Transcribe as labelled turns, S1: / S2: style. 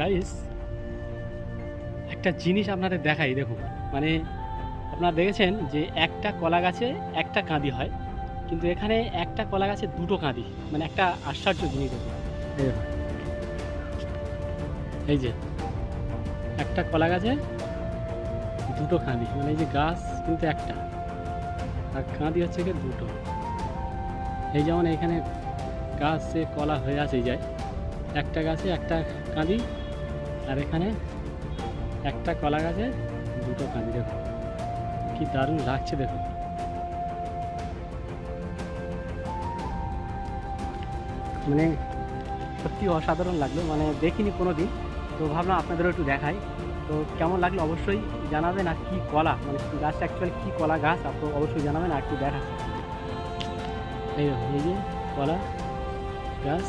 S1: Guys একটা জিনিস আপনাদের দেখাই, দেখুন। মানে আপনারা দেখেছেন যে একটা কলা গাছে একটা কাঁদি হয়, কিন্তু এখানে একটা কলা গাছে দুটো কাঁদি। মানে একটা আশ্চর্য জিনিস এই যে, একটা কলা গাছে দুটো কাঁদি। মানে এই যে গাছ, কিন্তু একটা। আর কাঁদি হচ্ছে কি দুটো। এই যেমন এখানে গাছে কলা হয়ে আছে যায় একটা গাছে একটা কাঁদি আর এখানে একটা কলা গাছে দুটো কাঁদি দেখো কি দারুণ লাগছে দেখো মানে সত্যি অসাধারণ লাগল মানে দেখিনি কোনো দিন তো ভাবলাম আপনাদেরও একটু দেখাই। তো কেমন লাগল অবশ্যই জানাবেন, আর কি কলা মানে গাছটা অ্যাকচুয়ালি কী কলা গাছ আপনি অবশ্যই জানাবেন, আর একটু দেখা এই এই যে কলা গাছ।